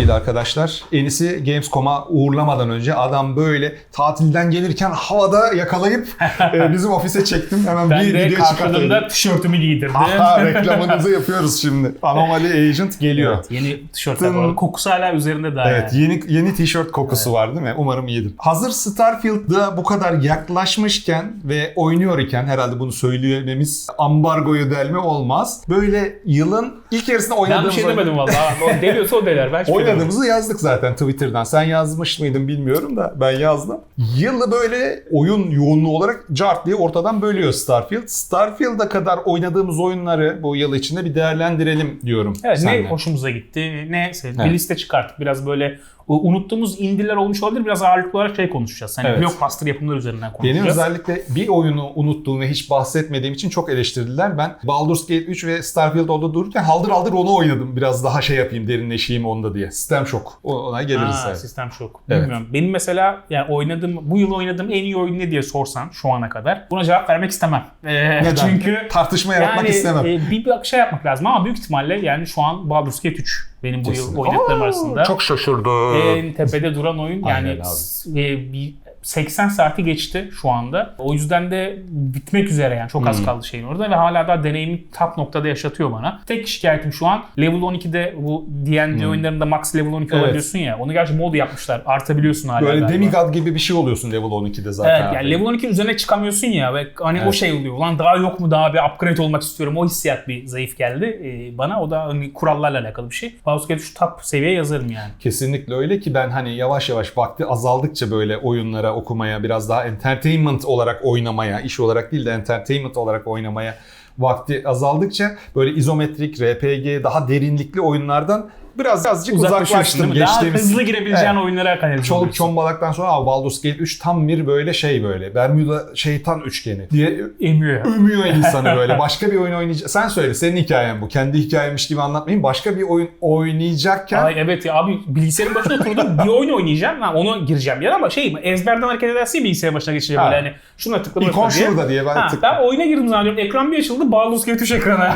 sevgili arkadaşlar. Enis'i Gamescom'a uğurlamadan önce adam böyle tatilden gelirken havada yakalayıp e, bizim ofise çektim. Hemen Ben bir de video çıkarttım. tişörtümü giydirdim. Aha reklamınızı yapıyoruz şimdi. Anomaly Agent geliyor. Evet, yeni tişörtler arada. Kokusu hala üzerinde daha Evet yani. yeni yeni tişört kokusu var değil mi? Umarım iyidir. Hazır Starfield'da bu kadar yaklaşmışken ve oynuyor iken herhalde bunu söylememiz ambargoyu delme olmaz. Böyle yılın ilk yarısında Ben bir oynadığımız şey oyun- demedim valla. Deliyorsa o deler. Ben hiçbir Oynadığımızı yazdık zaten Twitter'dan. Sen yazmış mıydın bilmiyorum da ben yazdım. Yılı böyle oyun yoğunluğu olarak cart diye ortadan bölüyor Starfield. Starfield'a kadar oynadığımız oyunları bu yıl içinde bir değerlendirelim diyorum. Evet, ne seninle. hoşumuza gitti, ne sevdik. Evet. Bir liste çıkarttık. Biraz böyle unuttuğumuz indiler olmuş olabilir. Biraz ağırlıklı olarak şey konuşacağız. Hani Evet. blockbuster yapımlar üzerinden Benim konuşacağız. özellikle bir oyunu unuttuğum ve hiç bahsetmediğim için çok eleştirdiler. Ben Baldur's Gate 3 ve Starfield orada dururken haldır haldır onu oynadım. Biraz daha şey yapayım, derinleşeyim onda diye. System Shock. Ona geliriz. Ha, sistem şok. Evet. Bilmiyorum. Benim mesela yani oynadığım, bu yıl oynadığım en iyi oyun ne diye sorsan şu ana kadar buna cevap vermek istemem. Ee, Neden? Çünkü Tartışma yaratmak yani istemem. e, bir, bir şey yapmak lazım ama büyük ihtimalle yani şu an Baldur's Gate 3 benim bu yıl Kesinlikle. oynadıklarım Aa, arasında. Çok şaşırdım. en tepede duran oyun Aynen yani abi. s- e, bir 80 saati geçti şu anda. O yüzden de bitmek üzere yani çok az Hmm. kaldı şeyin orada ve hala daha deneyimi top noktada yaşatıyor bana. Tek şikayetim şu an level 12'de bu D&D oyunlarında max level 12 Hmm. Evet. olabiliyorsun ya. Onu gerçi mod yapmışlar. Artabiliyorsun hala Böyle galiba. demigod gibi bir şey oluyorsun level 12'de zaten. Evet yani level 12 üzerine çıkamıyorsun ya ve hani o Evet. şey oluyor. Ulan daha yok mu daha bir upgrade olmak istiyorum. O hissiyat bir zayıf geldi e, bana. O da hani kurallarla alakalı bir şey. Gate 3 top seviyeye yazarım yani. Kesinlikle öyle ki ben hani yavaş yavaş vakti azaldıkça böyle oyunlara okumaya biraz daha entertainment olarak oynamaya, iş olarak değil de entertainment olarak oynamaya vakti azaldıkça böyle izometrik, RPG, daha derinlikli oyunlardan biraz birazcık uzaklaştım. değil mi? Daha Geçtiğimiz- hızlı girebileceğin Evet. oyunlara kanalize Çoluk çombalaktan sonra "Aa, Baldur's Gate 3 tam bir böyle şey böyle Bermuda şeytan üçgeni diye Emiyor. övmüyor insanı böyle. Başka bir oyun oynayacak. Sen söyle senin hikayen bu. Kendi hikayemiş gibi anlatmayayım. Başka bir oyun oynayacakken Ay evet ya abi bilgisayarın başına oturdum bir oyun oynayacağım. Ha, onu gireceğim ya ama şey ezberden hareket edersin ya bilgisayarın başına geçince böyle hani şuna tıkla ikon şurada diye ben Ha, tık- ben oyuna girdim zannediyorum. Ekran bir açıldı. Baldur's Gate 3 ekranı.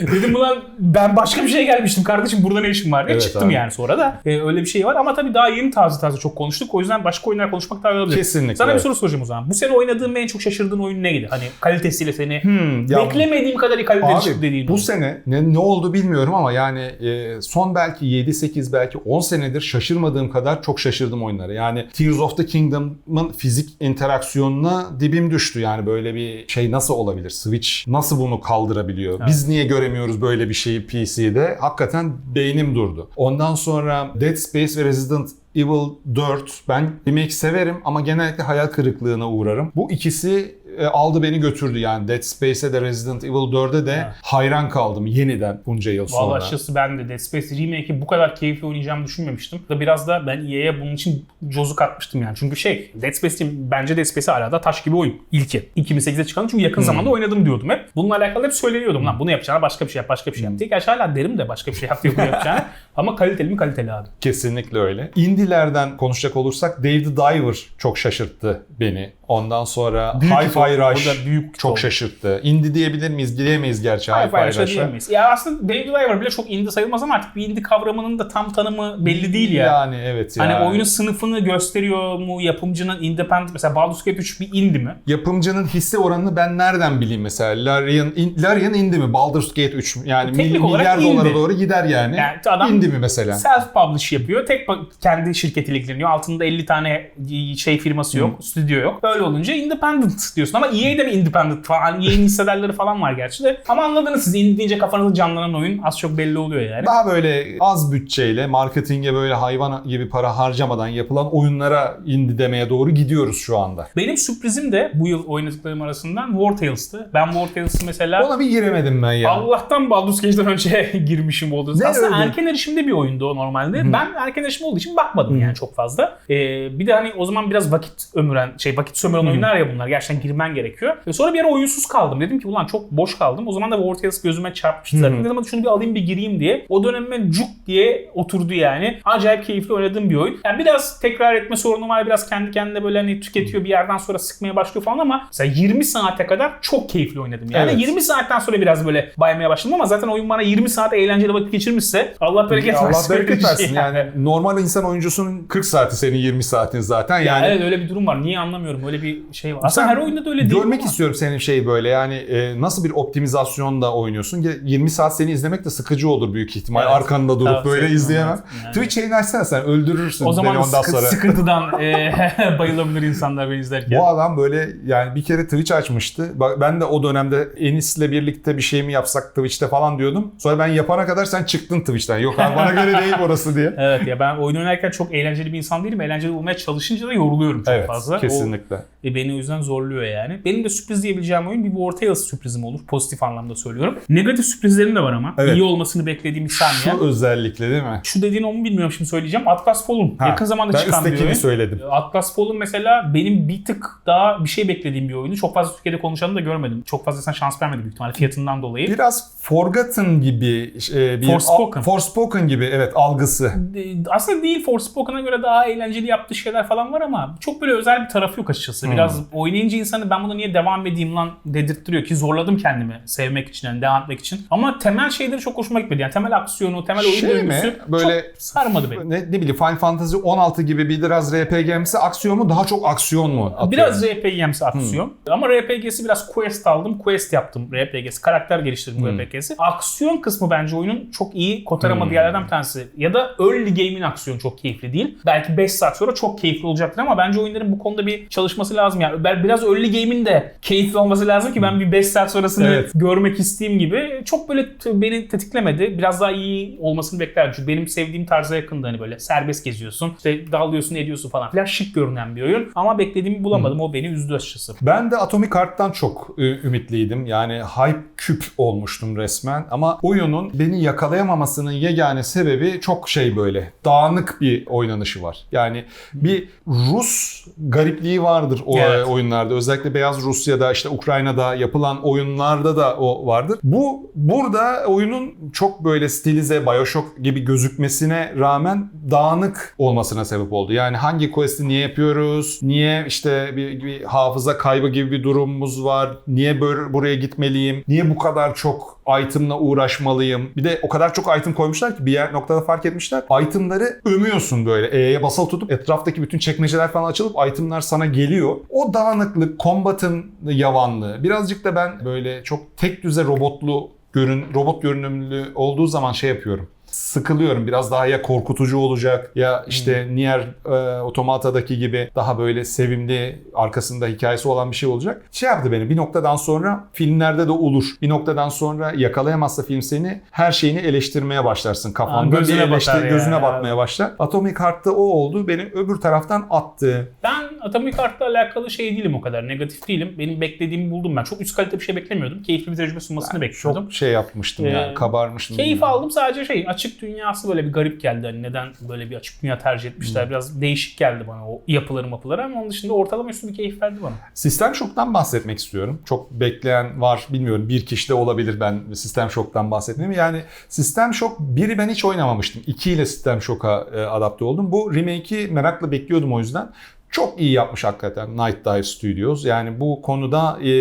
Dedim ulan ben başka bir şeye gelmiştim kardeşim burada ne işim var diye Evet çıktım abi. yani sonra da. Ee, öyle bir şey var ama tabii daha yeni taze taze çok konuştuk. O yüzden başka oyunlar konuşmak daha iyi olabilir. Kesinlikle, Sana evet. bir soru soracağım o zaman. Bu sene oynadığın ve en çok şaşırdığın oyun neydi? Hani kalitesiyle seni Hmm, ya- beklemediğim kadar kaliteli çıktı Abi dediğin bu oyun. sene ne, ne oldu bilmiyorum ama yani e, son belki 7-8 belki 10 senedir şaşırmadığım kadar çok şaşırdım oyunlara. Yani Tears of the Kingdom'ın fizik interaksiyonuna dibim düştü. Yani böyle bir şey nasıl olabilir? Switch nasıl bunu kaldırabiliyor? Biz niye göremiyoruz böyle bir şeyi PC'de? Hakikaten beynim durdu. Ondan sonra Dead Space ve Resident Evil 4 ben remake severim ama genellikle hayal kırıklığına uğrarım. Bu ikisi e, aldı beni götürdü yani Dead Space'e de Resident Evil 4'e de Evet. hayran kaldım yeniden bunca yıl sonra. Valla açıkçası ben de Dead Space Remake'i bu kadar keyifli oynayacağımı düşünmemiştim. Da biraz da ben EA'ye bunun için cozuk atmıştım yani. Çünkü şey Dead Space bence Dead Space hala da taş gibi oyun. İlki. 2008'de çıkan çünkü yakın zamanda oynadım diyordum hep. Bununla alakalı hep söyleniyordum lan bunu yapacağına başka bir şey yap, başka bir şey yap diye. Gerçi hala derim de başka bir şey yap diye bunu yapacağına. Ama kaliteli mi kaliteli abi. Kesinlikle öyle. Indie'lerden konuşacak olursak Dave the Diver çok şaşırttı beni. Ondan sonra Büyük Hi-Fi. Rush Bu da büyük çok kutu. şaşırttı. Indie diyebilir miyiz? Diyemeyiz gerçi Hi-Fi Hi-Fi Rush'a diyemeyiz. Ya aslında David Driver bile çok indie sayılmaz ama artık bir indie kavramının da tam tanımı belli değil ya. Yani evet ya. Hani oyunun sınıfını gösteriyor mu? Yapımcının independent mesela Baldur's Gate 3 bir indie mi? Yapımcının hisse oranını ben nereden bileyim mesela? Larian, in, Larian indi mi? Baldur's Gate 3 mü? Yani Teknik mil- milyar dolara indie. doğru gider yani. Yani adam- indi mi mesela? Self publish yapıyor. Tek kendi şirketiyle ilgileniyor. Altında 50 tane şey firması yok, stüdyo yok. Böyle olunca independent diyorsun ama EA de mi independent falan? EA'nin hissedarları falan var gerçi de. Ama anladınız siz indie deyince kafanızda canlanan oyun az çok belli oluyor yani. Daha böyle az bütçeyle marketinge böyle hayvan gibi para harcamadan yapılan oyunlara indi demeye doğru gidiyoruz şu anda. Benim sürprizim de bu yıl oynadıklarım arasından War Tales'tı. Ben War Tales'ı mesela Ona bir giremedim ben ya. Allah'tan Baldur's Gate'den önce girmişim oldu. Ne Aslında öyle? erken erişimde bir oyundu o normalde. Ben erken erişim olduğu için bakmadım yani çok fazla. Ee, bir de hani o zaman biraz vakit ömüren, şey vakit sömüren oyunlar ya bunlar. Gerçekten girmen gerekiyor. Ve sonra bir ara oyunsuz kaldım. Dedim ki ulan çok boş kaldım. O zaman da War Tales gözüme çarpmıştı zaten. Dedim hadi şunu bir alayım bir gireyim diye. O dönemime cuk diye oturdu yani. Acayip keyifli oynadığım bir oyun. Yani biraz tekrar etme sorunu var. Biraz kendi kendine böyle hani tüketiyor bir yerden sonra sıkmaya başlıyor falan ama mesela 20 saate kadar çok keyifli oynadım. Yani Evet. 20 saatten sonra biraz böyle baymaya başladım ama zaten oyun bana 20 saat eğlenceli vakit geçirmişse Allah bereket Allah versin. bereket öyle bir versin. şey Yani normal insan oyuncusunun 40 saati senin 20 saatin zaten. Ya Yani evet öyle bir durum var. Niye anlamıyorum. Öyle bir şey var. Aslında her oyunda da öyle değil Görmek ama. istiyorum senin şey böyle yani e, nasıl bir optimizasyonla oynuyorsun. Ge- 20 saat seni izlemek de sıkıcı olur büyük ihtimal. Evet. Arkanda durup Tavsiye böyle izleyemem. yani. Twitch yayını açsana sen öldürürsün O zaman beni ondan sıkı- sonra. sıkıntıdan e, bayılabilir insanlar beni izlerken. Bu adam böyle yani bir kere Twitch açmıştı. Bak Ben de o dönemde Enis'le birlikte bir şey mi yapsak Twitch'te falan diyordum. Sonra ben yapana kadar sen çıktın Twitch'ten. Yok abi bana göre değil burası diye. Evet ya ben oyun oynarken çok eğlenceli bir insan değilim. Eğlenceli olmaya çalışınca da yoruluyorum çok Evet fazla. kesinlikle. O e, beni o yüzden zorluyor yani. Benim de sürpriz diyebileceğim oyun bir War Tales sürprizim olur. Pozitif anlamda söylüyorum. Negatif sürprizlerim de var ama. Evet. İyi olmasını beklediğim saniye. Şu özellikle değil mi? Şu dediğin onu bilmiyorum şimdi söyleyeceğim. Atlas Fallen. Ha, Yakın zamanda ben çıkan bir oyun. söyledim. Atlas Fallen mesela benim bir tık daha bir şey beklediğim bir oyunu. Çok fazla Türkiye'de konuşanı da görmedim. Çok fazla insan şans vermedi büyük ihtimalle fiyatından dolayı. Biraz Forgotten gibi e, bir Forspoken. Forspoken gibi evet algısı. E, aslında değil Forspoken'a göre daha eğlenceli yaptığı şeyler falan var ama çok böyle özel bir tarafı yok açıkçası. Biraz oynayınca insanı ben buna niye devam edeyim lan dedirttiriyor ki zorladım kendimi sevmek için yani devam etmek için. Ama temel şeyleri çok hoşuma gitmedi. Yani temel aksiyonu, temel oyun Şey mi? Böyle- çok sarmadı beni. Ne, ne bileyim Final Fantasy 16 gibi bir biraz RPG'msi aksiyon mu daha çok aksiyon mu? atıyorum? Biraz RPG'msi aksiyon. Ama RPG'si biraz quest aldım. Quest yaptım RPG'si. Karakter geliştirdim RPG'si. Aksiyon kısmı bence oyunun çok iyi kotaramadığı yerlerden bir tanesi. Ya da early game'in aksiyonu çok keyifli değil. Belki 5 saat sonra çok keyifli olacaktır ama bence oyunların bu konuda bir çalışması lazım. Yani biraz early game'in de keyifli olması lazım ki ben bir 5 saat sonrasını Evet. görmek isteyeyim gibi. Çok böyle beni tetiklemedi. Biraz daha iyi olmasını beklerdim. Çünkü benim sevdiğim tarza yakındı hani böyle serbest geziyorsun. İşte dalıyorsun ediyorsun falan. Biraz şık görünen bir oyun. Ama beklediğimi bulamadım. O beni üzdü açıkçası. Ben de Atomic Heart'tan çok ümitliydim. Yani hype küp olmuştum resmen. Ama oyunun beni yakalayamamasının yegane sebebi çok şey böyle dağınık bir oynanışı var. Yani bir Rus garipliği vardır o Evet. e, oyunlarda. Özellikle Beyaz Rusya'da işte Ukrayna'da yapılan oyunlarda da o vardır. Bu burada oyunun çok böyle stilize Bioshock gibi gözükmesine rağmen dağınık olmasına sebep oldu. Yani hangi quest'i niye yapıyoruz? Niye işte bir, bir hafıza kaybı gibi bir durumumuz var? Niye böyle buraya gitmeliyim? Niye bu kadar çok item'la uğraşmalıyım? Bir de o kadar çok item koymuşlar ki bir yer noktada fark etmişler. Item'ları ömüyorsun böyle. E'ye basılı tutup etraftaki bütün çekmeceler falan açılıp item'lar sana geliyor. O dağınıklık, combat'ın yavanlığı. Birazcık da ben böyle çok tek düze robotlu görün robot görünümlü olduğu zaman şey yapıyorum. Sıkılıyorum. Biraz daha ya korkutucu olacak ya işte Nier e, Automata'daki gibi daha böyle sevimli arkasında hikayesi olan bir şey olacak. Şey yaptı beni bir noktadan sonra filmlerde de olur. Bir noktadan sonra yakalayamazsa film seni her şeyini eleştirmeye başlarsın. Kafanda Aa, gözüne bir batar ya. gözüne batmaya başlar. Atomic Heart'ta o oldu. Beni öbür taraftan attı. Ben Atomic Heart'la alakalı şey değilim o kadar. Negatif değilim. Benim beklediğimi buldum ben. Çok üst kalite bir şey beklemiyordum. Keyifli bir tecrübe sunmasını bekliyordum. Çok şey yapmıştım Ee, yani kabarmıştım. Keyif yani. aldım sadece şey açık dünyası böyle bir garip geldi. Hani neden böyle bir açık dünya tercih etmişler. Biraz değişik geldi bana o yapıları mapıları ama onun dışında ortalama üstü bir keyif verdi bana. Sistem Shock'tan bahsetmek istiyorum. Çok bekleyen var bilmiyorum. Bir kişi de olabilir ben Sistem Shock'tan bahsetmeyeyim. Yani Sistem Shock 1'i ben hiç oynamamıştım. 2 ile Sistem Shock'a e, adapte oldum. Bu remake'i merakla bekliyordum o yüzden. Çok iyi yapmış hakikaten Night Dive Studios. Yani bu konuda e,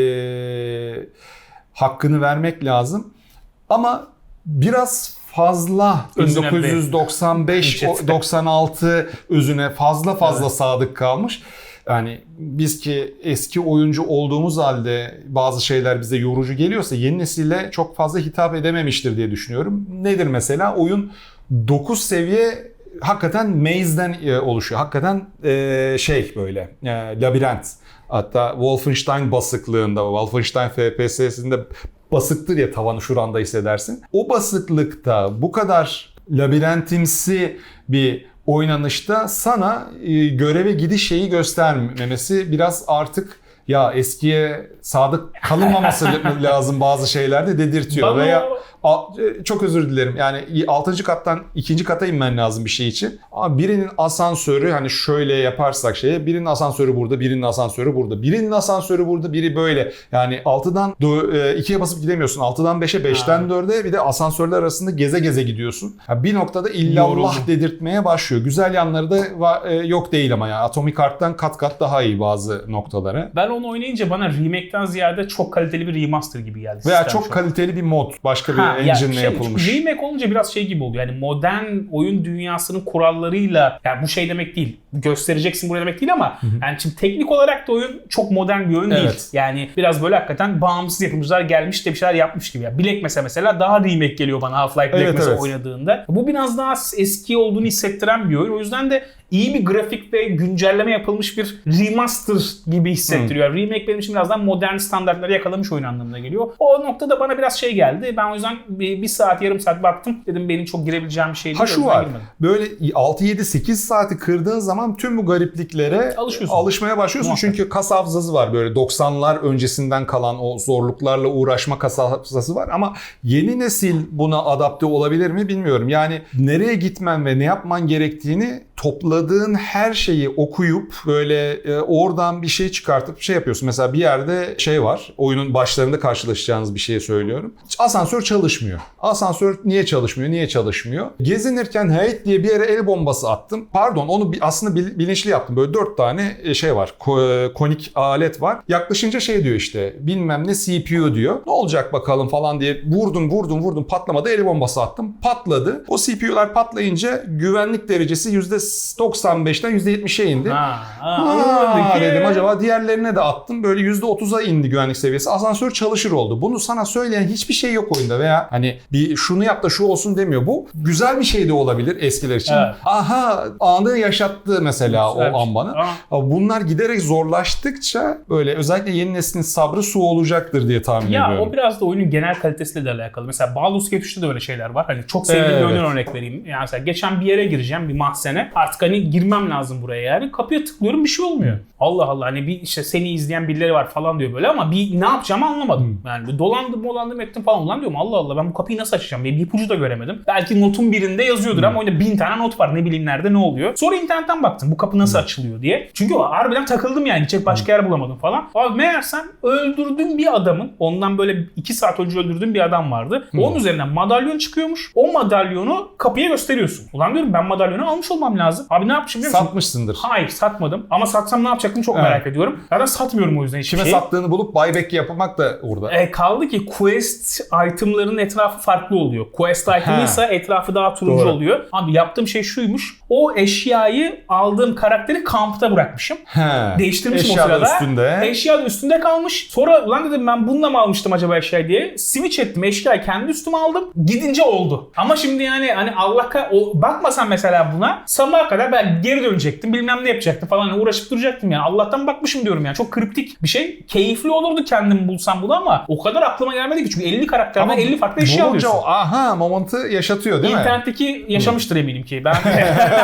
hakkını vermek lazım. Ama biraz fazla Özüne be. 1995 o- 96 özüne fazla fazla sadık kalmış. Yani biz ki eski oyuncu olduğumuz halde bazı şeyler bize yorucu geliyorsa yeni nesile çok fazla hitap edememiştir diye düşünüyorum. Nedir mesela? Oyun 9 seviye hakikaten maze'den e, oluşuyor. Hakikaten e, şey böyle e, labirent. Hatta Wolfenstein basıklığında, Wolfenstein FPS'sinde basıktır ya tavanı şuranda hissedersin. O basıklıkta bu kadar labirentimsi bir oynanışta sana e, göreve gidiş şeyi göstermemesi biraz artık ya eskiye sadık kalınmaması lazım bazı şeylerde dedirtiyor Bana veya o- çok özür dilerim. Yani 6. kattan 2. kata inmen lazım bir şey için. Ama birinin asansörü hani şöyle yaparsak şeye birinin asansörü burada, birinin asansörü burada. Birinin asansörü burada, biri böyle. Yani 6'dan 2'ye basıp gidemiyorsun. 6'dan 5'e, 5'ten 4'e bir de asansörler arasında geze geze gidiyorsun. Ya bir noktada illallah Yoruldum. dedirtmeye başlıyor. Güzel yanları da e, yok değil ama ya. Atomic Heart'tan kat kat daha iyi bazı noktaları. Ben onu oynayınca bana remake'den ziyade çok kaliteli bir remaster gibi geldi. Veya çok kaliteli bir mod. Başka bir Ha, ya engine'le şey, yapılmış. Remake olunca biraz şey gibi oluyor. Yani modern oyun dünyasının kurallarıyla yani bu şey demek değil. Göstereceksin buraya demek değil ama yani şimdi teknik olarak da oyun çok modern bir oyun değil. Evet. Yani biraz böyle hakikaten bağımsız yapımcılar gelmiş de bir şeyler yapmış gibi. Ya Black mesela mesela daha remake geliyor bana Half-Life Black Evet, mesela evet. oynadığında. Bu biraz daha eski olduğunu hissettiren bir oyun. O yüzden de iyi bir grafik ve güncelleme yapılmış bir remaster gibi hissettiriyor. Remake benim için biraz daha modern standartları yakalamış oyun anlamına geliyor. O noktada bana biraz şey geldi. Ben o yüzden bir, bir saat yarım saat baktım. Dedim benim çok girebileceğim bir şey değil. Ha şu var. girmedim. Böyle 6 7 8 saati kırdığın zaman tüm bu garipliklere Alışıyorsun. alışmaya başlıyorsun. Muhakkak. Çünkü kas hafızası var böyle 90'lar öncesinden kalan o zorluklarla uğraşma kas hafızası var ama yeni nesil buna adapte olabilir mi bilmiyorum. Yani nereye gitmen ve ne yapman gerektiğini topladığın her şeyi okuyup böyle e, oradan bir şey çıkartıp şey yapıyorsun. Mesela bir yerde şey var. Oyunun başlarında karşılaşacağınız bir şey söylüyorum. Asansör çalışmıyor. Asansör niye çalışmıyor? Niye çalışmıyor? Gezinirken heyet diye bir yere el bombası attım. Pardon onu aslında bil- bilinçli yaptım. Böyle dört tane e, şey var. Ko- e, konik alet var. Yaklaşınca şey diyor işte bilmem ne CPU diyor. Ne olacak bakalım falan diye vurdum vurdum vurdum patlamadı el bombası attım. Patladı. O CPU'lar patlayınca güvenlik derecesi %95'ten %70'e indi. Ha, ha, Ha, dedim acaba diğerlerine de attım. Böyle %30'a indi güvenlik seviyesi. Asansör çalışır oldu. Bunu sana söyleyen hiçbir şey yok oyunda veya hani bir şunu yap da şu olsun demiyor. Bu güzel bir şey de olabilir eskiler için. Evet. Aha anı yaşattı mesela Güzel bir o an bana. Ama- Bunlar giderek zorlaştıkça böyle özellikle yeni neslin sabrı su olacaktır diye tahmin Ya ediyorum. o biraz da oyunun genel kalitesiyle de alakalı. Mesela Baldur's Gate 3'te de öyle şeyler var. Hani çok sevdiğim bir Evet. oyundan örnek vereyim. Yani mesela geçen bir yere gireceğim bir mahzene. Artık hani girmem lazım buraya yani. Kapıya tıklıyorum bir şey olmuyor. Allah Allah hani bir işte seni izleyen birileri var falan diyor böyle ama bir ne yapacağımı anlamadım. Yani dolandım dolandım ettim falan. Ulan diyorum Allah Allah ben bu kapıyı nasıl açacağım? Bir ipucu da göremedim. Belki notun birinde yazıyordur ama oyunda bin tane not var. Ne bileyim nerede ne oluyor. Sonra internetten baktım bu kapı nasıl açılıyor diye. Çünkü harbiden takıldım yani. Gidecek başka yer bulamadım falan. Abi meğersem öldürdüğüm bir adamın ondan böyle iki saat önce öldürdüğüm bir adam vardı. Onun üzerinden madalyon çıkıyormuş. O madalyonu kapıya gösteriyorsun. Ulan diyorum ben madalyonu almış olmam lazım. Abi ne yapmışım biliyor musun? Satmışsındır. Hayır satmadım. Ama satsam ne yapacaktım çok merak ediyorum. Zaten satmıyorum o yüzden hiçbir Kime şey. sattığını bulup buyback yapmak da orada. E, kaldı ki quest itemların etrafı farklı oluyor. Quest item ise etrafı daha turuncu Doğru. oluyor. Abi yaptığım şey şuymuş. O eşyayı aldığım karakteri kampta bırakmışım. He. Değiştirmişim Eşya o da sırada. üstünde. Eşya da üstünde kalmış. Sonra ulan dedim ben bununla mı almıştım acaba eşyayı diye. Switch ettim eşyayı kendi üstüme aldım. Gidince oldu. Ama şimdi yani hani Allah ka- o bakmasam mesela buna sabaha kadar ben geri dönecektim. Bilmem ne yapacaktım falan. Hani uğraşıp duracaktım yani. Allah'tan bakmışım diyorum yani. Çok kriptik bir şey. Keyifli olurdu kendim bulsam bunu ama o kadar aklıma gelmedi ki. Çünkü 50 karakterden 50 farklı eşya alıyorsun. o aha moment'ı yaşatıyor değil mi? İnternetteki yaşamıştır eminim ki. Ben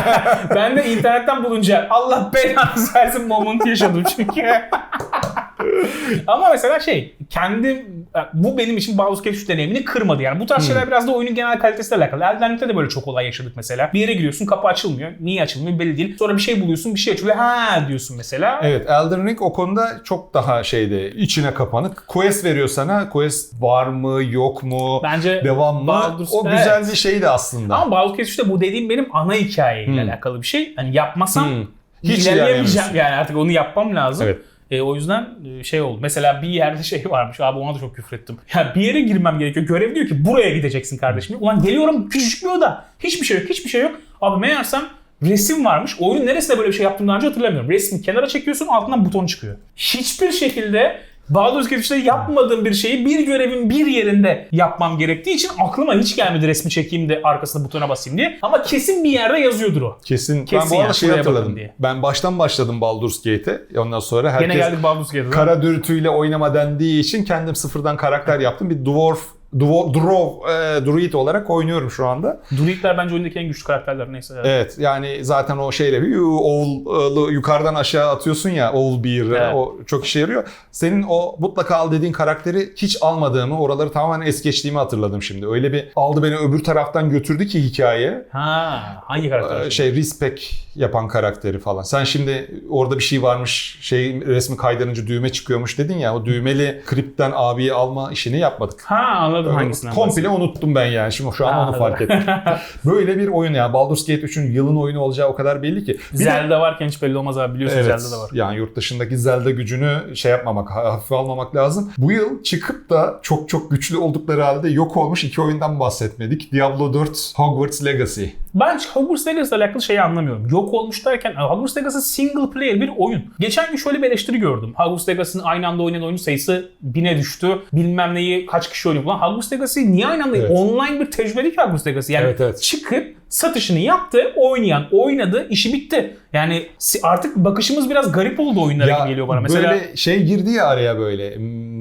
ben de internetten bulunca Allah belanı versin moment yaşadım çünkü. Ama mesela şey kendim bu benim için Baldur's Gate 3 deneyimini kırmadı yani. Bu tarz şeyler biraz da oyunun genel kalitesiyle alakalı. Elden Ring'de de böyle çok olay yaşadık mesela. Bir yere giriyorsun kapı açılmıyor. Niye açılmıyor belli değil. Sonra bir şey buluyorsun bir şey açılıyor. Ha diyorsun mesela. Evet Elden Ring o konuda çok daha şeyde içine kapanık. Quest veriyor sana. Quest var mı yok mu? Bence Devam mı? Baldur's- o güzel Evet. bir şeydi aslında. Ama Baldur's Gate 3'te bu dediğim benim ana hikayeyle Hmm. alakalı bir şey. Hani yapmasam Hmm. hiç ilerleyemeyeceğim yani artık onu yapmam lazım. Evet. E, o yüzden e, şey oldu. Mesela bir yerde şey varmış. Abi ona da çok küfrettim. Ya bir yere girmem gerekiyor. Görev diyor ki buraya gideceksin kardeşim. Ulan geliyorum küçücük bir oda. Hiçbir şey yok. Hiçbir şey yok. Abi meğersem resim varmış. Oyunun neresinde böyle bir şey yaptığımı daha önce hatırlamıyorum. Resmi kenara çekiyorsun altından buton çıkıyor. Hiçbir şekilde Baldur's Gate 3'te yapmadığım bir şeyi bir görevin bir yerinde yapmam gerektiği için aklıma hiç gelmedi resmi çekeyim de arkasına butona basayım diye. Ama kesin bir yerde yazıyordur o. Kesin. Kesin ben bu arada yani, şey hatırladım. diye. Ben baştan başladım Baldur's Gate'e. Ondan sonra Gene herkes geldik Baldur's Gate'e. kara dürtüyle oynama dendiği için kendim sıfırdan karakter yaptım. Bir dwarf Dwo- Drov, e, Druid olarak oynuyorum şu anda. Druidler bence oyundaki en güçlü karakterler neyse. Evet yani zaten o şeyle yu- oğul yukarıdan aşağı atıyorsun ya oğul bir Evet. o çok işe yarıyor. Senin o mutlaka al dediğin karakteri hiç almadığımı oraları tamamen es geçtiğimi hatırladım şimdi. Öyle bir aldı beni öbür taraftan götürdü ki hikaye. Ha, hangi karakter? Ee, şey respect yapan karakteri falan. Sen şimdi orada bir şey varmış şey resmi kaydırınca düğme çıkıyormuş dedin ya o düğmeli kripten abiyi alma işini yapmadık. Ha anladım hangisinden Komple unuttum ben yani. Şimdi şu an onu Anladım. fark ettim. Böyle bir oyun ya. Baldur's Gate 3'ün yılın oyunu olacağı o kadar belli ki. Bir de- Zelda varken hiç belli olmaz abi biliyorsun Evet. Zelda da var. Yani yurt dışındaki Zelda gücünü şey yapmamak, hafife almamak lazım. Bu yıl çıkıp da çok çok güçlü oldukları halde yok olmuş iki oyundan bahsetmedik. Diablo 4 Hogwarts Legacy. Ben Hogwarts Legacy ile alakalı şeyi anlamıyorum. Yok olmuş derken Hogwarts Legacy single player bir oyun. Geçen gün şöyle bir eleştiri gördüm. Hogwarts Legacy'nin aynı anda oynayan oyuncu sayısı bine düştü. Bilmem neyi kaç kişi oynuyor falan. Hogwarts Legacy niye aynı anda? Evet. Online bir tecrübe değil ki Hogwarts Legacy. Yani Evet, evet. çıkıp satışını yaptı, oynayan oynadı, işi bitti. Yani artık bakışımız biraz garip oldu oyunlara gibi geliyor bana. Mesela Böyle şey girdi ya araya böyle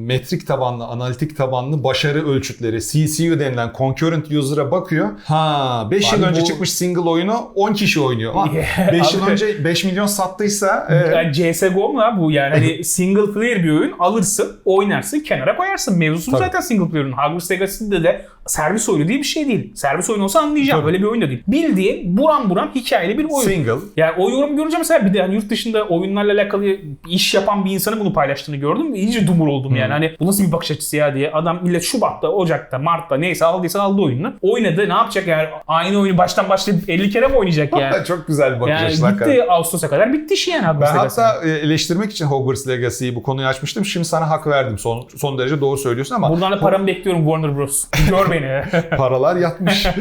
metrik tabanlı, analitik tabanlı başarı ölçütleri CCU denilen concurrent user'a bakıyor. Ha 5 yıl önce bu- çıkmış single oyunu 10 kişi oynuyor. Ama Yeah, 5 yıl önce 5 milyon sattıysa e, Yani CSGO mu bu yani hani single player bir oyun alırsın oynarsın kenara koyarsın mevzusu Tabii. zaten single player'ın Hogwarts Legacy'de de servis oyunu diye bir şey değil. Servis oyunu olsa anlayacağım Tabii. böyle bir oyun da değil. Bildiğin buram buram hikayeli bir oyun. single Yani o yorum görünce mesela bir de hani yurt dışında oyunlarla alakalı iş yapan bir insanın bunu paylaştığını gördüm. İyice dumur oldum yani. Hani bu nasıl bir bakış açısı ya diye. Adam millet Şubat'ta, Ocak'ta, Mart'ta neyse aldıysa aldı oyununu. Oynadı ne yapacak yani? Aynı oyunu baştan başlayıp 50 kere mi oynayacak yani? çok güzel bir bakış yani açısı gitti Ağustos'a kadar bitti iş yani Ben Hogwarts Legacy. hatta e, eleştirmek için Hogwarts Legacy'yi bu konuyu açmıştım. Şimdi sana hak verdim. Son, son derece doğru söylüyorsun ama Buradan da paramı bekliyorum Warner Bros. Gör beni. paralar yatmış.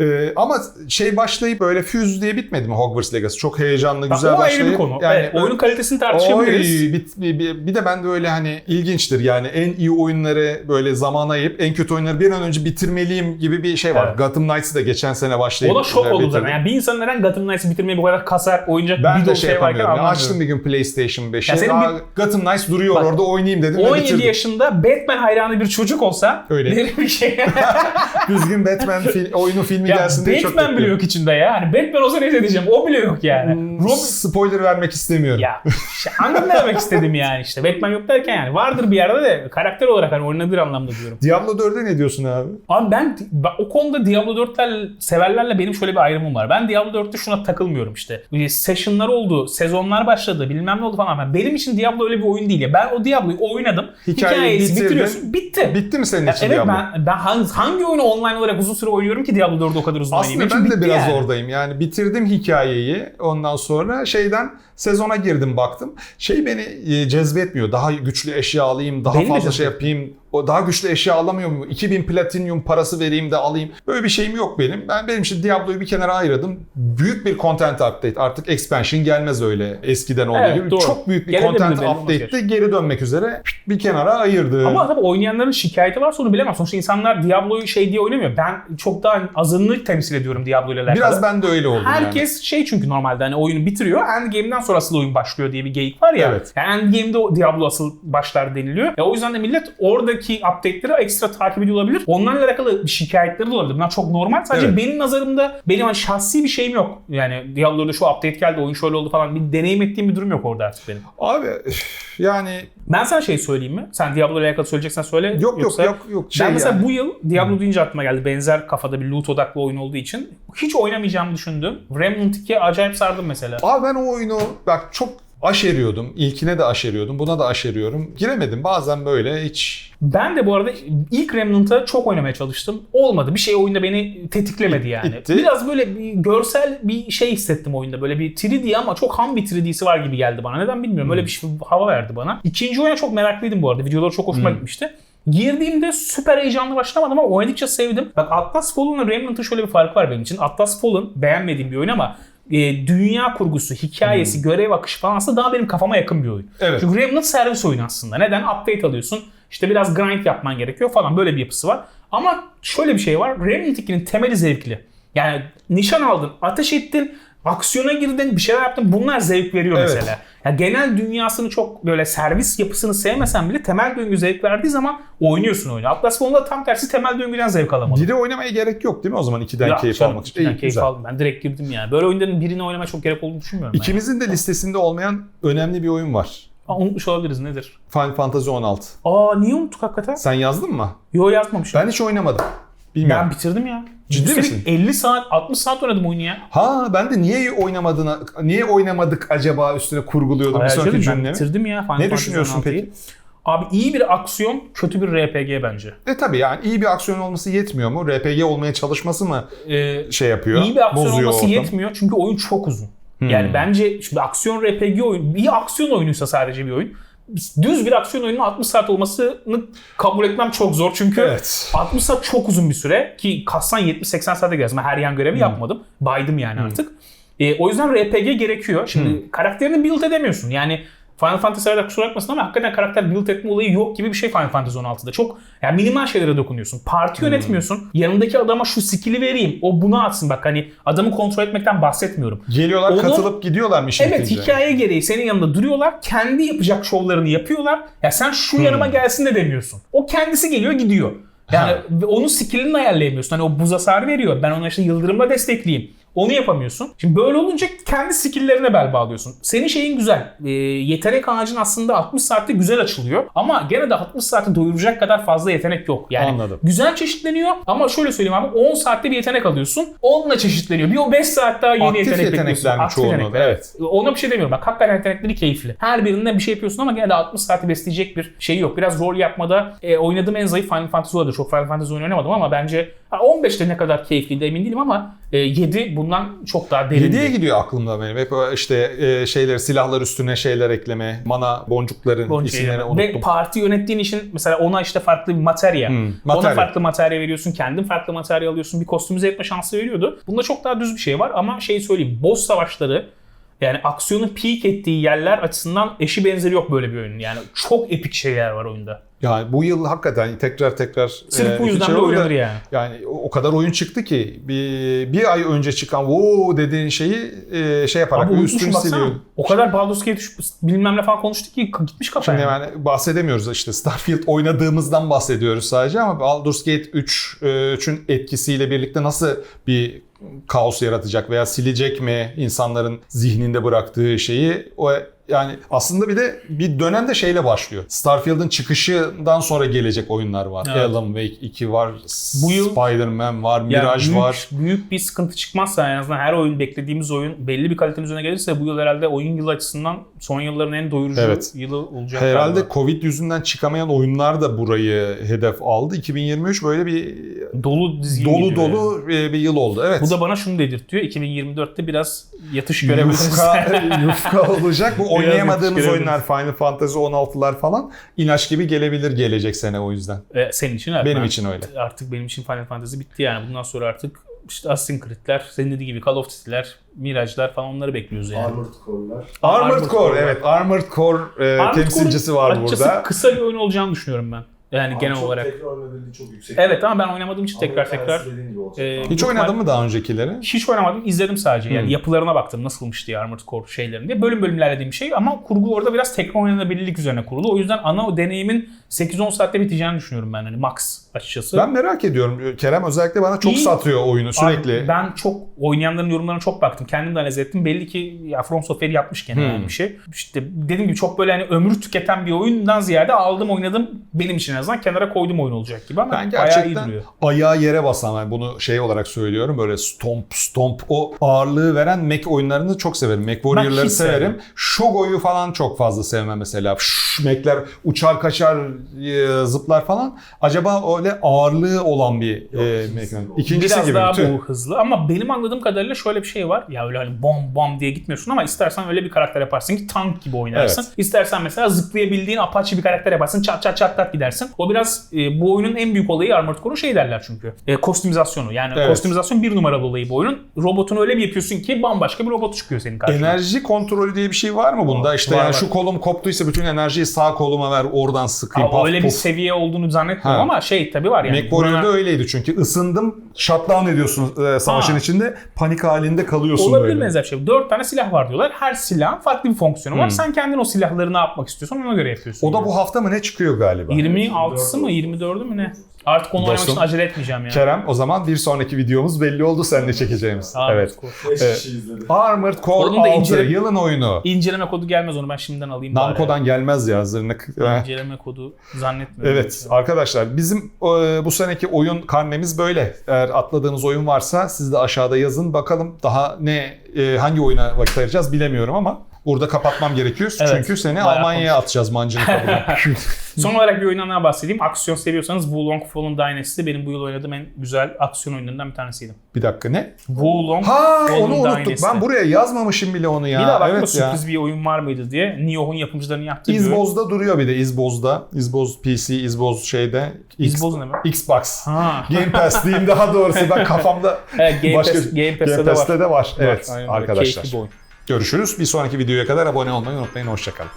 Ee, ama şey başlayıp böyle füz diye bitmedi mi Hogwarts Legacy? Çok heyecanlı, güzel o ayrı başlayıp. bir konu. Yani evet, oyunun kalitesini tartışabiliriz. Oy, bir, bir, bir- bir de ben de öyle hani ilginçtir yani en iyi oyunları böyle zaman ayıp en kötü oyunları bir an önce bitirmeliyim gibi bir şey var. Evet. Gotham Knights'ı da geçen sene başlayıp O da şok oldu bitirdim. zaten. Yani bir insan neden Gotham Knights'ı bitirmeyi bu kadar kasar, oyuncak Ben bir de şey şey varken anlamıyorum. açtım bir gün PlayStation 5'i. Ya senin Aa, Gotham Knights duruyor Bak, orada oynayayım dedim ve 17 bitirdim. yaşında Batman hayranı bir çocuk olsa Öyle. derim bir şey. Düzgün Batman fil- oyunu filmi ya gelsin diye çok Batman bile yok içinde ya. Hani Batman olsa neyse diyeceğim. O bile yok yani. Hmm, Robin Spoiler vermek istemiyorum. ya işte anladın ne demek istedim yani işte. Batman yok derken yani vardır bir yerde de karakter olarak hani oynanır anlamda diyorum. Diablo 4'e ne diyorsun abi? Abi ben, o konuda Diablo 4'ler severlerle benim şöyle bir ayrımım var. Ben Diablo 4'te şuna takılmıyorum işte. Session'lar oldu, sezonlar başladı, bilmem ne oldu falan. Yani Benim için Diablo öyle bir oyun değil ya. Ben o Diablo'yu oynadım. Hikayeyi Hikayesi bitiriyorsun. Bitti. Bitti mi senin Ya için evet Diablo? ben, ben hangi, hangi oyunu online olarak uzun süre oynuyorum ki Diablo 4'ü o kadar uzun oynayayım? Aslında Benim ben de biraz yani. oradayım. Yani bitirdim hikayeyi. Ondan sonra şeyden sezona girdim baktım. Şey beni e, cezbetmiyor. Daha güçlü eşya alayım, daha Beni fazla şey cezbetmiyor. yapayım. O daha güçlü eşya alamıyor mu? 2000 platinyum parası vereyim de alayım. Böyle bir şeyim yok benim. Ben benim için Diablo'yu bir kenara ayırdım. Büyük bir content update. Artık expansion gelmez öyle eskiden olduğu Evet, gibi. doğru. Çok büyük bir Gelebilir content update'te geri dönmek üzere bir kenara ayırdım. Ama tabii oynayanların şikayeti varsa onu bilemem. Sonuçta insanlar Diablo'yu şey diye oynamıyor. Ben çok daha azınlığı temsil ediyorum Diablo ile alakalı. Biraz ben de öyle oldum yani. Herkes şey çünkü normalde hani oyunu bitiriyor. Endgame'den sonra asıl oyun başlıyor diye bir geyik var ya. Evet. Yani Endgame'de Diablo asıl başlar deniliyor. Ya o yüzden de millet oradaki update'leri ekstra takip ediyor olabilir. Onlarla alakalı şikayetleri de olabilir. Bunlar çok normal. Sadece Evet. benim nazarımda benim hani şahsi bir şeyim yok. Yani Diablo'da şu update geldi, oyun şöyle oldu falan. Bir deneyim ettiğim bir durum yok orada artık benim. Abi yani Ben sana şey söyleyeyim mi? Sen Diablo ile alakalı söyleyeceksen söyle. yok Yoksa- yok yok yok. Şey ben mesela yani. bu yıl Diablo deyince aklıma geldi. Benzer kafada bir loot odaklı oyun olduğu için hiç oynamayacağımı düşündüm. Remnant 2'ye acayip sardım mesela. Abi ben o oyunu bak çok aşeriyordum. İlkine de aşeriyordum. Buna da aşeriyorum. Giremedim. Bazen böyle hiç Ben de bu arada ilk Remnant'a çok oynamaya çalıştım. Olmadı. Bir şey oyunda beni tetiklemedi yani. Bitti. Biraz böyle bir görsel bir şey hissettim oyunda. Böyle bir 3D ama çok ham bir 3D'si var gibi geldi bana. Neden bilmiyorum. Öyle bir şey, hava verdi bana. İkinci oyuna çok meraklıydım bu arada. Videoları çok hoşuma gitmişti. Girdiğimde süper heyecanlı başlamadım ama oynadıkça sevdim. Bak Atlas Fallen'la Remnant'ın şöyle bir farkı var benim için. Atlas Fallen beğenmediğim bir oyun ama e, dünya kurgusu, hikayesi, görev akışı falan aslında daha benim kafama yakın bir oyun. Evet. Çünkü Remnant servis oyunu aslında. Neden? Update alıyorsun. İşte biraz grind yapman gerekiyor falan böyle bir yapısı var. Ama şöyle bir şey var. Remnant 2'nin temeli zevkli. Yani nişan aldın, ateş ettin, aksiyona girdin, bir şeyler yaptın. Bunlar zevk veriyor Evet. mesela. Ya genel dünyasını çok böyle servis yapısını sevmesen bile temel döngü zevk verdiği zaman oynuyorsun oyunu. Atlas Fallen'da tam tersi temel döngüden zevk alamadım. Biri oynamaya gerek yok değil mi o zaman ikiden Ya keyif canım, almak için? ikiden İyi, keyif güzel. aldım. Ben direkt girdim yani. Böyle oyunların birini oynamaya çok gerek olduğunu düşünmüyorum. İkimizin de listesinde olmayan önemli bir oyun var. Aa, unutmuş olabiliriz nedir? Final Fantasy 16. Aa niye unuttuk hakikaten? Sen yazdın mı? Yo yazmamışım. Ben hiç oynamadım. Bilmiyorum. Ben bitirdim ya. Ciddi Üstelik misin? 50 saat, 60 saat oynadım oyunu ya. Ha ben de niye oynamadığını, niye oynamadık acaba üstüne kurguluyordum bir sonraki canım, ben cümlemi. bitirdim ya Final Ne düşünüyorsun 16'yı. peki? Abi iyi bir aksiyon, kötü bir RPG bence. E tabi yani iyi bir aksiyon olması yetmiyor mu? RPG olmaya çalışması mı Ee, şey yapıyor? iyi bir aksiyon olması ortamı? yetmiyor çünkü oyun çok uzun. Hmm. Yani bence şimdi aksiyon RPG oyun, bir aksiyon oyunuysa sadece bir oyun. Düz bir aksiyon oyunun 60 saat olmasını kabul etmem çok zor çünkü Evet. 60 saat çok uzun bir süre ki kassan 70-80 saate gelsin. Ben her yan görevi Hmm. yapmadım. Baydım yani artık. E, o yüzden RPG gerekiyor. Şimdi Hmm. karakterini build edemiyorsun. Yani Final Fantasy'lerde kusura bakmasın ama hakikaten karakter build etme olayı yok gibi bir şey Final Fantasy 16'da. Çok yani minimal şeylere dokunuyorsun. Parti Hmm. yönetmiyorsun. Yanındaki adama şu skill'i vereyim. O bunu atsın. Bak hani adamı kontrol etmekten bahsetmiyorum. Geliyorlar Onu- katılıp gidiyorlar mı Evet bitince? hikaye gereği senin yanında duruyorlar. Kendi yapacak şovlarını yapıyorlar. Ya sen şu Hmm. yanıma gelsin de demiyorsun. O kendisi geliyor gidiyor. Yani Ha. ve onun skillini ayarlayamıyorsun. Hani o buz hasarı veriyor. Ben ona işte yıldırımla destekleyeyim. Onu yapamıyorsun. Şimdi böyle olunca kendi skilllerine bel bağlıyorsun. Senin şeyin güzel. Ee, yetenek ağacın aslında 60 saatte güzel açılıyor. Ama gene de 60 saati doyuracak kadar fazla yetenek yok. Yani Anladım. güzel çeşitleniyor ama şöyle söyleyeyim abi 10 saatte bir yetenek alıyorsun. Onunla çeşitleniyor. Bir o 5 saat daha yeni Aktif yetenek yetenekler bekliyorsun. Aktif yetenekler, Evet. Ona bir şey demiyorum. Bak hakikaten yetenekleri keyifli. Her birinden bir şey yapıyorsun ama gene de 60 saati besleyecek bir şey yok. Biraz rol yapmada e, oynadığım en zayıf Final Fantasy olabilir. Çok Final Fantasy oyunu oynamadım ama bence ha, 15'te ne kadar keyifliydi emin değilim ama e, 7 bundan çok daha derin. 7'ye gidiyor aklımda benim. Hep o işte e, şeyler silahlar üstüne şeyler ekleme, mana boncukların Bonus isimlerini şeyler. unuttum. Ve parti yönettiğin için mesela ona işte farklı bir materya. Hmm, Ona materya. farklı materya veriyorsun. Kendin farklı materya alıyorsun. Bir kostümize etme şansı veriyordu. Bunda çok daha düz bir şey var ama şeyi söyleyeyim. Boss savaşları yani aksiyonun peak ettiği yerler açısından eşi benzeri yok böyle bir oyunun. Yani çok epik şeyler var oyunda. Yani bu yıl hakikaten tekrar tekrar Sırf bu e, yüzden şey de oynanır yani. Yani o o kadar oyun çıktı ki bir, bir ay önce çıkan wow dediğin şeyi e, şey yaparak Abi üstünü siliyor. O kadar Baldur's Gate 3 bilmem ne falan konuştuk ki gitmiş kafaya. Şimdi yani bahsedemiyoruz işte Starfield oynadığımızdan bahsediyoruz sadece ama Baldur's Gate 3 e, 3'ün etkisiyle birlikte nasıl bir kaos yaratacak veya silecek mi insanların zihninde bıraktığı şeyi o yani aslında bir de bir dönemde şeyle başlıyor. Starfield'ın çıkışından sonra gelecek oyunlar var. Evet. Alan Wake 2 var, Bu yıl- Spider-Man var, Yani Mirage büyük, var. Büyük bir sıkıntı çıkmazsa en azından her oyun beklediğimiz oyun belli bir kalitenin üzerine gelirse bu yıl herhalde oyun yılı açısından son yılların en doyurucu Evet. yılı olacak. Herhalde galiba. Covid yüzünden çıkamayan oyunlar da burayı hedef aldı. 2023 böyle bir dolu dolu gidiyor yani. dolu bir yıl oldu. Evet. Bu da bana şunu dedirtiyor. 2024'te biraz yatış görebiliriz. yufka, yufka olacak. Bu oynayamadığımız oyunlar Final Fantasy 16'lar falan ilaç gibi gelebilir gelecek sene o yüzden. E, senin için evet. Benim Ben- için öyle. Artık benim için Final Fantasy bitti yani. Bundan sonra artık işte Assassin's Creed'ler, senin dediği gibi Call of Duty'ler, Mirage'lar falan onları bekliyoruz yani. Armored Core'lar. Armored, Armored Core, Core. evet. Armored Core e, Armored temsilcisi var açıkçası burada. kısa bir oyun olacağını düşünüyorum ben. Yani Ama genel çok olarak. tekrar oynanabilirliği çok yüksek. Evet ama ben oynamadığım için tekrar hikayesi tekrar e, Hiç oynadın mı daha öncekileri? Hiç oynamadım, izledim sadece. Yani Hmm. yapılarına baktım nasılmış diye Armored Core şeylerin diye. Bölüm bölüm ilerlediğim bir şey ama kurgu orada biraz tekrar oynanabilirlik üzerine kurulu. O yüzden ana o deneyimin 8-10 saatte biteceğini düşünüyorum ben hani max açıkçası. Ben merak ediyorum. Kerem özellikle bana çok İyi. satıyor oyunu sürekli. Abi ben çok oynayanların yorumlarına çok baktım. Kendim de analiz ettim. Belli ki ya From Software yapmış gene Hmm. yani bir şey. İşte dediğim gibi çok böyle hani ömrü tüketen bir oyundan ziyade aldım oynadım. Benim için azından kenara koydum oyun olacak gibi ama Ben bayağı iyi duruyor. ayağı yere basan yani bunu şey olarak söylüyorum böyle stomp stomp o ağırlığı veren mech oyunlarını çok severim. Mech Warrior'ları severim. sevmem. Shogo'yu falan çok fazla sevmem mesela. Şş, mech'ler uçar kaçar e, zıplar falan. Acaba öyle ağırlığı olan bir e, gibi. İkincisi Biraz gibi. daha tüh. bu hızlı ama benim anladığım kadarıyla şöyle bir şey var. Ya öyle hani bom bom diye gitmiyorsun ama istersen öyle bir karakter yaparsın ki tank gibi oynarsın. Evet. İstersen mesela zıplayabildiğin Apache bir karakter yaparsın. Çat çat çat çat gidersin. O biraz e, bu oyunun en büyük olayı Armored Core'un şey derler çünkü. E, kostümizasyonu. Yani Evet. kostümizasyon bir numaralı olayı bu oyunun. Robotunu öyle bir yapıyorsun ki bambaşka bir robot çıkıyor senin karşına. Enerji kontrolü diye bir şey var mı bunda? İşte Var, yani var. şu kolum koptuysa bütün enerjiyi sağ koluma ver oradan sıkayım. Paf öyle bir seviye olduğunu zannetmiyorum Ha. ama şey tabii var yani. MacWarrier'da buna- öyleydi çünkü ısındım shutdown ediyorsun e, savaşın Ha. içinde panik halinde kalıyorsun Olabilir böyle. benzer şey. Dört tane silah var diyorlar. Her silahın farklı bir fonksiyonu var. Hmm. Sen kendin o silahları ne yapmak istiyorsan ona göre yapıyorsun. O da bu hafta mı ne çıkıyor galiba? 26'sı mı 24'ü mü ne? Artık onu oynamak Dostum. için acele etmeyeceğim yani. Kerem o zaman bir sonraki videomuz belli oldu seninle çekeceğimiz. Aa, evet. cool. 5 Evet. kişi izledi. Armored Core Onun da 6 incele- yılın oyunu. İnceleme kodu gelmez onu ben şimdiden alayım. bari. Namco'dan gelmez ya Eh. İnceleme kodu zannetmiyorum. Evet arkadaşlar bizim e, bu seneki oyun karnemiz böyle. Eğer atladığınız oyun varsa siz de aşağıda yazın bakalım daha ne e, hangi oyuna vakit ayıracağız bilemiyorum ama burada kapatmam gerekiyor. Evet, Çünkü seni Almanya'ya atacağız mancınık kabına. Son olarak bir oyundan daha bahsedeyim. Aksiyon seviyorsanız Wulong Fallen Dynasty benim bu yıl oynadığım en güzel aksiyon oyunlarından bir tanesiydi. bir dakika ne? Wulong Ha Fallen onu unuttuk. Dynasty. Ben buraya yazmamışım bile onu ya. Bir daha baktım evet ya. sürpriz bir oyun var mıydı diye. Nioh'un yapımcılarının yaptığı. İzboz'da duruyor bir de İzboz'da. İzboz PC, İzboz şeyde. X- İzboz ne be? Xbox. Ha. Game Pass diyeyim daha doğrusu ben kafamda Evet, Game, başka Pass, Game Pass'te Game de var. Pass'te de var. Evet Aynen öyle. arkadaşlar. Keyifli bir oyun. Görüşürüz. Bir sonraki videoya kadar abone olmayı unutmayın. Hoşçakalın.